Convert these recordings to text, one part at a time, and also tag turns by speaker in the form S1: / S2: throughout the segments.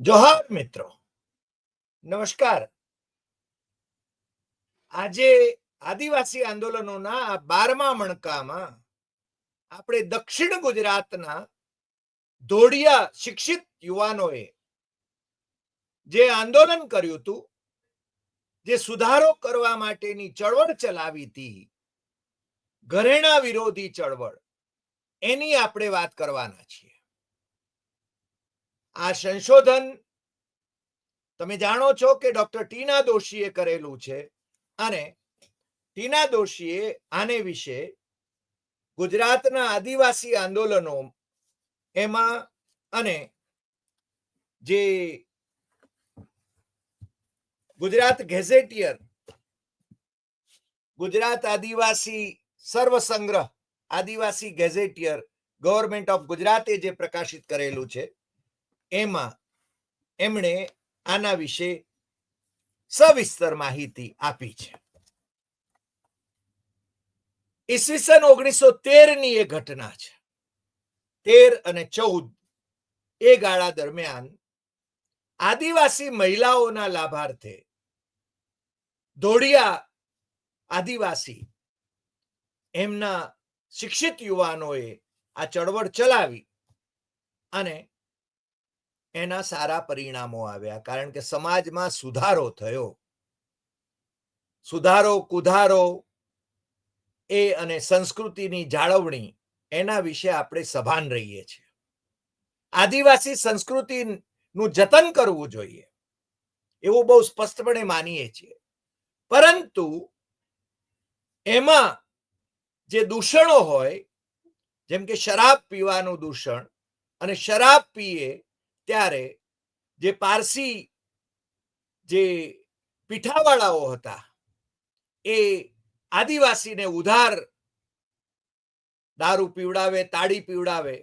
S1: જોહાર મિત્રો. નમસ્કાર. આજે આદિવાસી આંદોલનોના આ બારમા મણકામાં આપણે દક્ષિણ ગુજરાતના ધોડિયા શિક્ષિત યુવાનોએ જે આંદોલન કર્યું હતું, જે સુધારો કરવા માટેની ચળવળ ચલાવી હતી, ઘરેણા વિરોધી ચળવળ, એની આપણે વાત કરવાના છીએ. આ સંશોધન તમે જાણો છો કે ડોક્ટર ટીના દોશીએ કરેલું છે અને ટીના દોશીએ આને વિશે ગુજરાતના આદિવાસી આંદોલનો એમાં અને જે ગુજરાત ગેઝેટિયર, ગુજરાત આદિવાસી સર્વ સંગ્રહ આદિવાસી ગેઝેટિયર ગવર્મેન્ટ ઓફ ગુજરાતે જે પ્રકાશિત કરેલું છે એમાં એમણે આના વિશે સવિસ્તર માહિતી આપી છે. ઈસવીસન ઓગણીસો તેરની એ ઘટના છે. તેર અને ચૌદ એ ગાળા દરમિયાન આદિવાસી મહિલાઓના લાભાર્થે ધોળિયા આદિવાસી એમના શિક્ષિત યુવાનોએ આ ચળવળ ચલાવી અને એના સારા પરિણામો આવ્યા. કારણ કે સમાજમાં સુધારો થયો. સુધારો, કુધારો એ અને સંસ્કૃતિની જાળવણી એના વિશે આપણે સભાન રહીએ છીએ. આદિવાસી સંસ્કૃતિનું જતન કરવું જોઈએ. એવું બહુ સ્પષ્ટપણે માનીએ છીએ. પરંતુ એમાં જે દૂષણો હોય, જેમ કે શરાબ પીવાનું દૂષણ અને શરાબ પીએ ત્યારે જે પારસી જે પીઠાવાળાઓ હતા, એ આદિવાસીને ઉધાર દારૂ પીવડાવે, તાળી પીવડાવે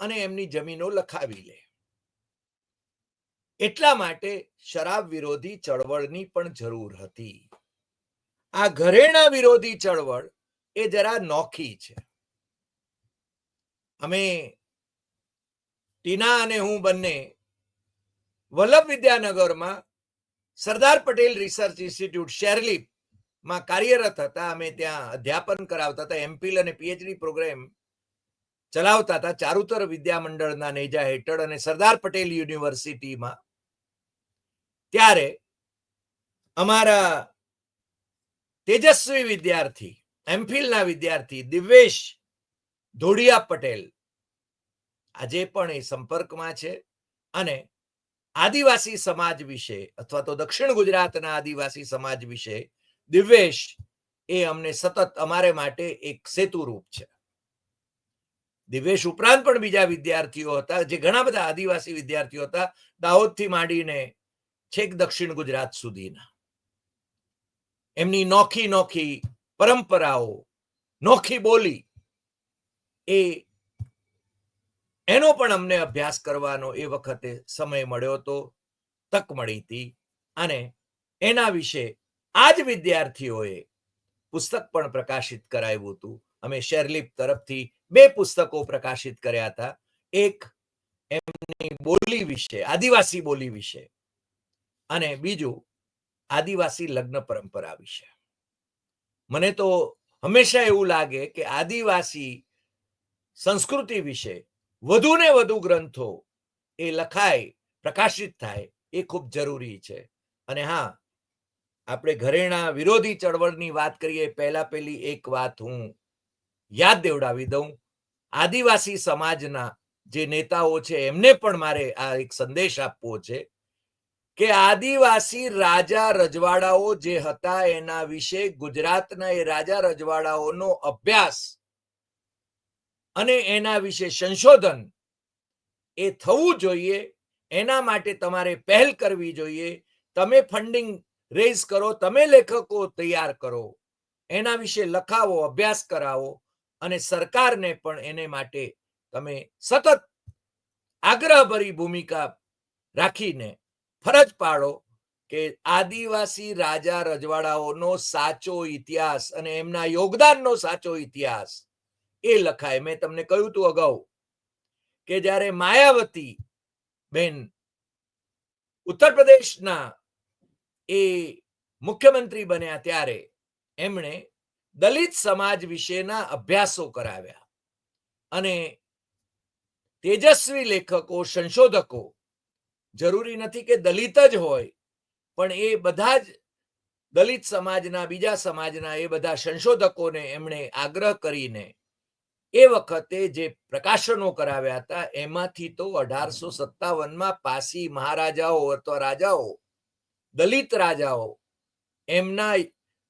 S1: અને એમની જમીનો લખાવી લે. એટલા માટે શરાબ વિરોધી ચળવળની પણ જરૂર હતી. આ ઘરેણા વિરોધી ચળવળ એ જરા નોખી છે. અમે ટીના અને હું બંને વલ્લભ વિદ્યાનગરમાં સરદાર પટેલ રિસર્ચ ઇન્સ્ટિટ્યૂટ શેરલીપમાં કાર્યરત હતા. અમે ત્યાં અધ્યાપન કરાવતા હતા. એમપીલ અને પીએચડી પ્રોગ્રામ ચલાવતા હતા. ચારુતર વિદ્યામંડળના નેજા હેઠળ અને સરદાર પટેલ યુનિવર્સિટીમાં. ત્યારે અમારા તેજસ્વી વિદ્યાર્થી એમફિલના વિદ્યાર્થી દિવ્યેશ ધોડિયા પટેલ આજે પણ એ સંપર્કમાં છે અને આદિવાસી સમાજ વિશે અથવા તો દક્ષિણ ગુજરાતના આદિવાસી સમાજ વિશે દિવ્યેશ એ અમને સતત અમારે માટે એક સેતુરૂપ છે. દિવ્યેશ ઉપરાંત પણ બીજા વિદ્યાર્થીઓ હતા, જે ઘણા બધા આદિવાસી વિદ્યાર્થીઓ હતા, દાહોદથી માંડીને છેક દક્ષિણ ગુજરાત સુધીના. એમની નોખી નોખી પરંપરાઓ, નોખી બોલી એ એનો પણ અમને અભ્યાસ કરવાનો એ વખતે સમય મળ્યો હતો, તક મળી હતી અને એના વિશે આ જ વિદ્યાર્થીઓએ પુસ્તક પણ પ્રકાશિત કરાવ્યું હતું. અમે શેરલીપ તરફથી બે પુસ્તકો પ્રકાશિત કર્યા હતા. એક એમની બોલી વિશે, આદિવાસી બોલી વિશે અને બીજું આદિવાસી લગ્ન પરંપરા વિશે. મને તો હંમેશા એવું લાગે કે આદિવાસી સંસ્કૃતિ વિશે વધુ ને વધુ ગ્રંથો એ લખાય, પ્રકાશિત થાય, એ ખૂબ જરૂરી છે. અને હા, આપણે ઘરેણા વિરોધી ચળવળની વાત કરીએ, પહેલા પહેલી એક વાત હું યાદ દેવડાવી દઉં. આદિવાસી સમાજના જે નેતાઓ છે, એમને પણ મારે આ એક સંદેશ આપવો છે કે આદિવાસી રાજા રજવાડાઓ જે હતા, એના વિશે ગુજરાતના એ રાજા રજવાડાઓનો અભ્યાસ અને એના વિશે સંશોધન એ થવું જોઈએ. એના માટે તમારે પહેલ કરવી જોઈએ. તમે ફંડિંગ રેઝ કરો, તમે લેખકો તૈયાર કરો. એના વિશે લખાવો, અભ્યાસ કરાવો અને સરકારને પણ એને માટે તમે સતત આગ્રહભરી ભૂમિકા રાખીને ફરજ પાડો કે આદિવાસી રાજા રજવાડાઓનો સાચો ઇતિહાસ અને એમના યોગદાનનો સાચો ઇતિહાસ એ લખાય. મેં તમને કહ્યું હતું અગાઉ કે જ્યારે માયાવતી બેન ઉત્તર પ્રદેશના એ મુખ્યમંત્રી બન્યા ત્યારે એમણે દલિત સમાજ વિશેના અભ્યાસો કરાવ્યા. અને તેજસ્વી લેખકો, સંશોધકો, જરૂરી નથી કે દલિત જ હોય, પણ એ બધા જ દલિત સમાજના, બીજા સમાજના એ બધા સંશોધકોને એમણે આગ્રહ કરીને એ વખતે જે પ્રકાશનો કરાવ્યા હતા, એમાંથી તો અઢારસો સત્તાવનમાં પાસી મહારાજાઓ અથવા રાજાઓ, દલિત રાજાઓ, એમના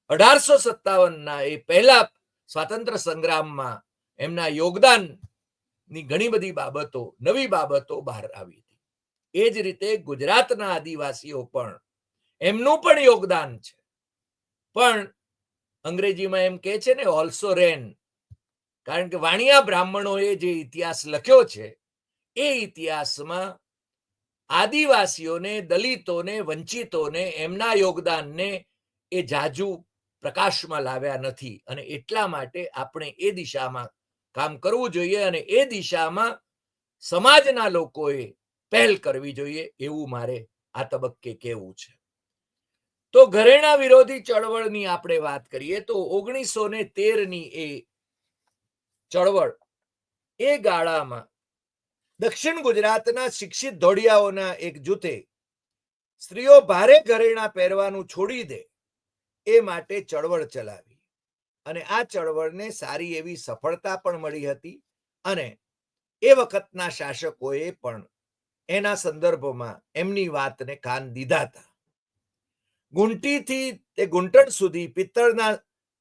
S1: અઢારસો સત્તાવનના એ પહેલા સ્વાતંત્ર્ય સંગ્રામમાં એમના યોગદાનની ઘણી બધી બાબતો, નવી બાબતો બહાર આવી હતી. એ જ રીતે ગુજરાતના આદિવાસીઓ પણ એમનું પણ યોગદાન છે. પણ અંગ્રેજીમાં એમ કહે છે ને ઓલ્સો રેન કારણ કે વાણિયા બ્રાહ્મણોએ જે ઇતિહાસ લખ્યો છે, એ ઇતિહાસમાં આદિવાસીઓને, દલિતોને, વંચિતોને, એમના યોગદાનને એ જાજુ પ્રકાશમાં લાવ્યા નથી. અને એટલા માટે આપણે એ દિશામાં કામ કરવું જોઈએ અને એ દિશામાં સમાજના લોકોએ પહેલ કરવી જોઈએ એવું મારે આ તબક્કે કહેવું છે. તો ઘરેણા વિરોધી ચળવળની આપણે વાત કરીએ તો ઓગણીસો ને તેરની એ ચળવળ. એ ગાળામાં દક્ષિણ ગુજરાતના શિક્ષિત ધોડિયાઓના એક જૂથે સ્ત્રીઓ ભારે ઘરેણા પહેરવાનું છોડી દે એ માટે ચળવળ ચલાવી. અને આ ચળવળને સારી એવી સફળતા પણ મળી હતી અને એ વખતના શાસકોએ પણ એના સંદર્ભમાં એમની વાતને કાન દીધા હતા. ગુંટીથી તે ગુંટણ સુધી પિત્તળના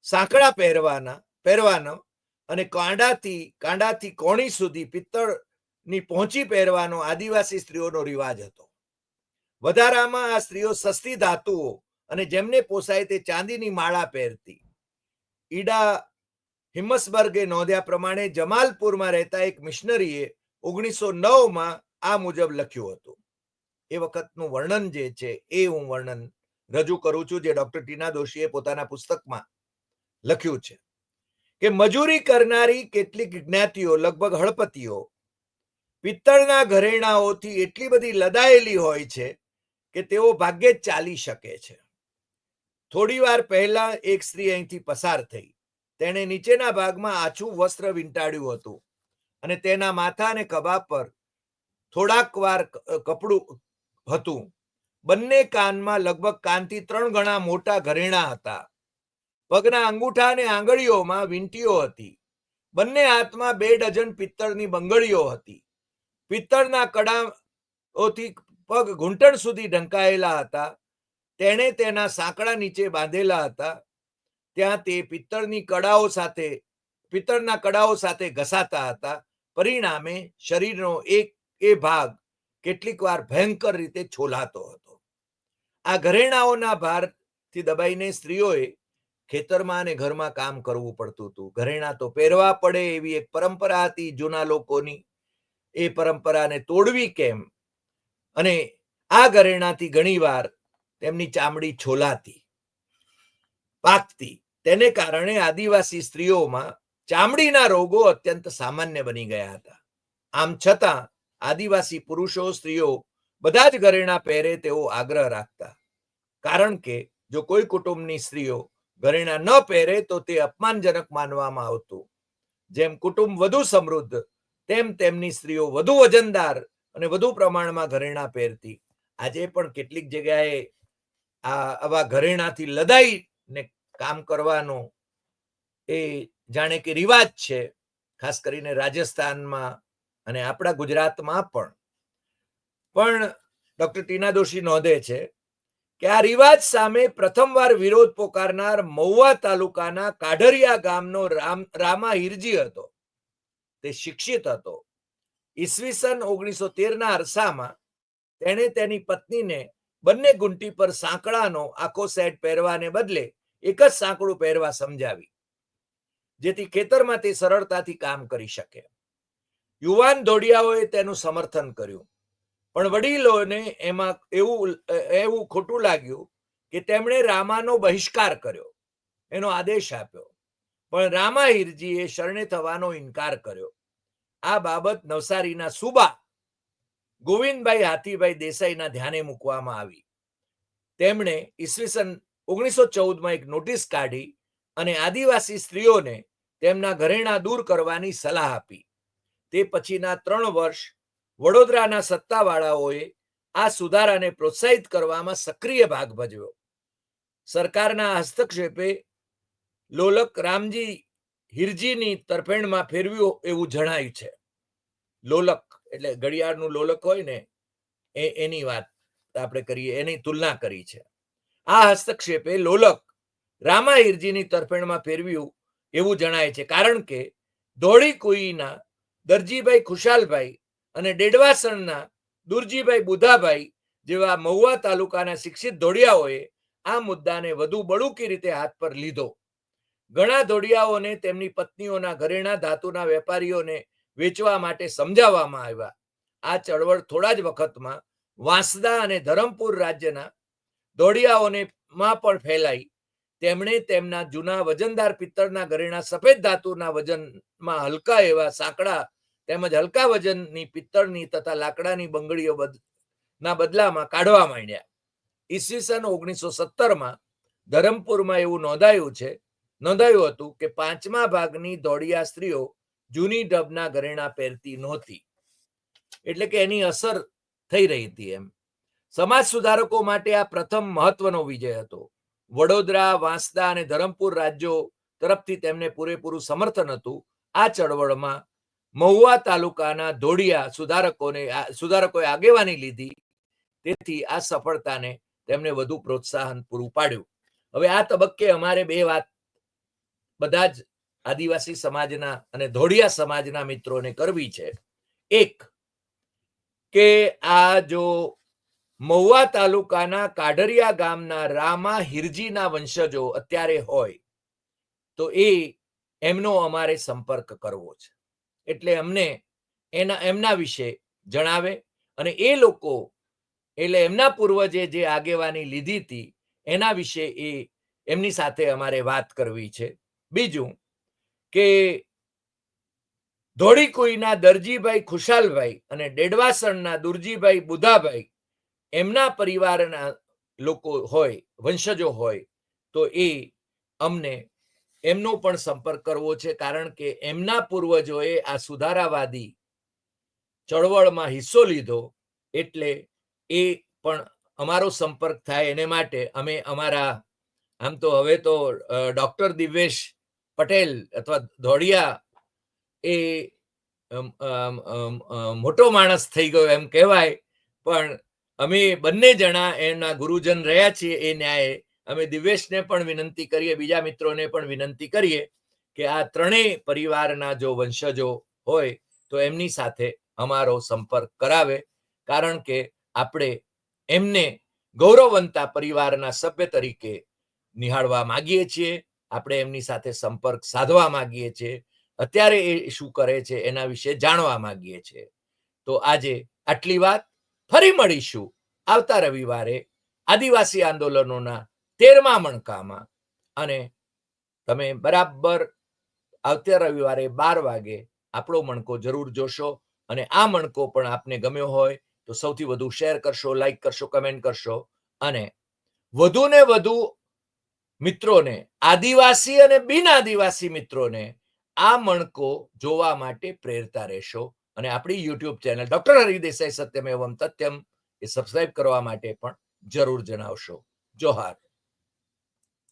S1: સાંકડા પહેરવાના, પહેરવાનો અને કાંડાથી કાંડાથી કોણી સુધી પિત્તળની પહોંચી પહેરવાનો આદિવાસી સ્ત્રીઓનો રિવાજ હતો. વધારામાં આ સ્ત્રીઓ સસ્તી ધાતુઓ અને જેમને પોસાય તે ચાંદીની માળા પહેરતી. ઈડા હિમ્મસબર્ગે નોંધ્યા પ્રમાણે જમાલપુરમાં રહેતા એક મિશનરીએ ઓગણીસો નવમાં આ મુજબ લખ્યું હતું. એ વખતનું વર્ણન જે છે એ હું વર્ણન રજૂ કરું છું જે ડોક્ટર ટીના દોશીએ પોતાના પુસ્તકમાં લખ્યું છે. કે મજૂરી કરનારી કેટલીક જ્ઞાતિઓ, લગભગ હળપતિઓ, પિત્તળના ઘરેણાઓથી એટલી બધી લદાયેલી હોય છે કે તેઓ ભાગ્યે જ ચાલી શકે છે. થોડી વાર પહેલા એક સ્ત્રી અહીંથી પસાર થઈ. તેણે નીચેના ભાગમાં આછું વસ્ત્ર વીંટાળ્યું હતું અને તેના માથા અને ખભા પર થોડાક વાર કપડું હતું. બંને કાનમાં લગભગ કાનથી ત્રણ ગણા મોટા ઘરેણા હતા. પગના અંગૂઠા અને આંગળીઓમાં વીંટીઓ હતી. બંને હાથમાં બે ડઝન પિત્તળની બંગડીઓ હતી. પિત્તળના કડાઓથી પગ ઘૂંટણ સુધી ઢંકાયેલા હતા. તેણે તેના સાંકડા નીચે બાંધેલા હતા. ત્યાં તે પિત્તળની કડાઓ સાથે, પિત્તળના કડાઓ સાથે ઘસાતા હતા. પરિણામે શરીરનો એક, એ ભાગ કેટલીક વાર ભયંકર રીતે છોલાતો હતો. આ ઘરેણાઓના ભારથી દબાઈને સ્ત્રીઓએ ખેતરમાં અને ઘરમાં કામ કરવું પડતું હતું. ઘરેણા તો પહેરવા પડે એવી એક પરંપરા હતી જૂના લોકોની. એ પરંપરાને તોડવી કેમ? અને આ ઘરેણાથી ઘણીવાર તેમની ચામડી છોલાતી, પાકતી. તેને કારણે આદિવાસી સ્ત્રીઓમાં ચામડીના રોગો અત્યંત સામાન્ય બની ગયા હતા. આમ છતાં આદિવાસી પુરુષો, સ્ત્રીઓ બધા જ ઘરેણા પહેરે તેવો આગ્રહ રાખતા. કારણ કે જો કોઈ કુટુંબની સ્ત્રીઓ ઘરેણા ન પહેરે તો તે અપમાનજનક માનવામાં આવતું. જેમ કુટુંબ વધુ સમૃદ્ધ, તેમ તેમની સ્ત્રીઓ વધુ વજનદાર અને વધુ પ્રમાણમાં ઘરેણા પહેરતી. આજે પણ કેટલીક જગ્યાએ આ, આવા ઘરેણાથી લદાઈને કામ કરવાનો એ જાણે કે રિવાજ છે, ખાસ કરીને રાજસ્થાનમાં અને આપણા ગુજરાતમાં પણ. પણ ડોક્ટર ટીના દોશી નોંધે છે કે આ રિવાજ સામે પ્રથમવાર વિરોધ પોકારનાર મહુવા તાલુકાના કાઢરિયા ગામનો રામ, રામા હિરજી હતો. તે શિક્ષિત હતો. ઈસવીસન ઓગણીસો તેરના અરસામાં તેણે તેની પત્નીને બંને ગુંટી પર સાંકળાનો આખો સેટ પહેરવાને બદલે એક જ સાંકળું પહેરવા સમજાવી, જેથી ખેતરમાં તે સરળતાથી કામ કરી શકે. યુવાન ધોડિયાઓએ તેનું સમર્થન કર્યું. પણ વડીલોને એમાં એવું એવું ખોટું લાગ્યું કે તેમણે રામાનો બહિષ્કાર કર્યો. એનો આદેશ આપ્યો. પણ રામાહિરજીએ શરણે થવાનો ઇનકાર કર્યો. આ બાબત નવસારીના સુબા ગોવિંદભાઈ હાથીભાઈ દેસાઈના ધ્યાને મૂકવામાં આવી. તેમણે ઈસવીસન ઓગણીસો ચૌદમાં એક નોટિસ કાઢી અને આદિવાસી સ્ત્રીઓને તેમના ઘરેણા દૂર કરવાની સલાહ આપી. તે પછીના ત્રણ વર્ષ વડોદરાના સત્તાવાળાઓએ આ સુધારાને પ્રોત્સાહિત કરવામાં સક્રિય ભાગ ભજવ્યો. સરકારના હસ્તક્ષેપે લોલક રામજી હિરજીની તરફેણમાં ફેરવ્યું એવું જણાયું છે. લોલક એટલે ઘડિયાળનું લોલક હોય ને, એ એની વાત આપણે કરીએ, એની તુલના કરી છે. આ હસ્તક્ષેપે લોલક રામા હિરજીની તરફેણમાં ફેરવ્યું એવું જણાય છે. કારણ કે ધોળી કુઈના દરજીભાઈ ખુશાલભાઈ અને ડેડવાસણના દુરજીભાઈ બુધાભાઈ જેવા મહુવા તાલુકાના શિક્ષિત ધોડિયાઓએ આ મુદ્દાને વધુ બળુકી રીતે હાથ પર લીધો. ઘણા ધોડિયાઓને તેમની પત્નીઓના ઘરેણા ધાતુના વેપારીઓને વેચવા માટે સમજાવવામાં આવ્યા. આ ચળવળ થોડા જ વખતમાં વાંસદા અને ધરમપુર રાજ્યના ધોડિયાઓને માં પણ ફેલાઈ. તેમણે તેમના જૂના વજનદાર પિત્તળના ઘરેણા સફેદ ધાતુના વજનમાં હલકા એવા સાંકડા તેમજ હલકા વજનની, પિત્તળની તથા લાકડાની બંગડીઓ ના બદલામાં કાઢવા માંડ્યા. ઈસવીસન ઓગણીસો સત્તરમાં ધરમપુરમાં એવું નોંધાયું છે, નોંધાયું હતું કે પાંચમા ભાગની દોડિયા સ્ત્રીઓ જૂની ઢબના ઘરેણા પહેરતી નહોતી. એટલે કે એની અસર થઈ રહી હતી એમ. સમાજ સુધારકો માટે આ પ્રથમ મહત્વનો વિજય હતો. વડોદરા, વાંસદા અને ધરમપુર રાજ્યો તરફથી તેમને પૂરેપૂરું સમર્થન હતું. આ ચળવળમાં મહુવા તાલુકાના ધોડિયા સુધારકોને સુધારકોએ આગેવાની લીધી. તેથી આ સફળતાને તેમને વધુ પ્રોત્સાહન પૂરું પાડ્યું. હવે આ તબક્કે અમારે બે વાત બધા જ આદિવાસી સમાજના અને ધોડિયા સમાજના મિત્રોને કરવી છે. એક, કે આ જો મહુવા તાલુકાના કાઢરિયા ગામના રામા હિરજીના વંશજો અત્યારે હોય, તો એ એમનો અમારે સંપર્ક કરવો છે. એટલે અમને એના, એમના વિશે જણાવે અને એ લોકો, એટલે એમના પૂર્વજે જે આગેવાની લીધી હતી, એના વિશે એ, એમની સાથે અમારે વાત કરવી છે. બીજું કે ધોળીકુઈના દરજીભાઈ ખુશાલભાઈ અને ડેડવાસણના દુરજીભાઈ બુધાભાઈ, એમના પરિવારના લોકો હોય, વંશજો હોય, તો એ અમને એમનો પણ સંપર્ક કરવો છે, કારણ કે એમના પૂર્વજોએ આ સુધારાવાદી ચળવળમાં હિસ્સો લીધો, એટલે એ પણ અમારો સંપર્ક થાય એને માટે. અમે અમારા, આમ તો હવે તો ડોક્ટર દિવેશ પટેલ અથવા ધોળિયા એ મોટો માણસ થઈ ગયો એમ કહેવાય, પણ અમે બંને જણા એના ગુરુજન રહ્યા છીએ એ ન્યાયે અમે દિવેશને પણ વિનંતી કરીએ, બીજા મિત્રોને પણ વિનંતી કરીએ કે આ ત્રણેય પરિવારના જો વંશજો હોય, તો એમની સાથે અમારો સંપર્ક કરાવે. કારણ કે આપણે એમને ગૌરવવંતા પરિવારના સભ્ય તરીકે નિહાળવા માંગીએ છીએ, આપણે એમની સાથે સંપર્ક સાધવા માંગીએ છીએ, અત્યારે એ શું કરે છે, એના વિશે જાણવા માંગીએ છીએ. તો આજે આટલી વાત. ફરી મળીશું આવતા રવિવારે આદિવાસી આંદોલનોના તેરમા મણકામાં. અને તમે બરાબર આવતા રવિવારે બાર વાગે આપણો મણકો જરૂર જોશો. અને આ મણકો પણ આપને ગમ્યો હોય તો સૌથી વધુ શેર કરશો, લાઈક કરશો, કમેન્ટ કરશો. અને વધુ વધુ મિત્રોને, આદિવાસી અને બિન આદિવાસી મિત્રોને આ મણકો જોવા માટે પ્રેરતા રહેશો. અને આપણી યુટ્યુબ ચેનલ ડોક્ટર હરિદેસાઈ સત્યમ એવમ તથ્યમ એ સબસ્ક્રાઇબ કરવા માટે પણ જરૂર જણાવશો. જોહાર.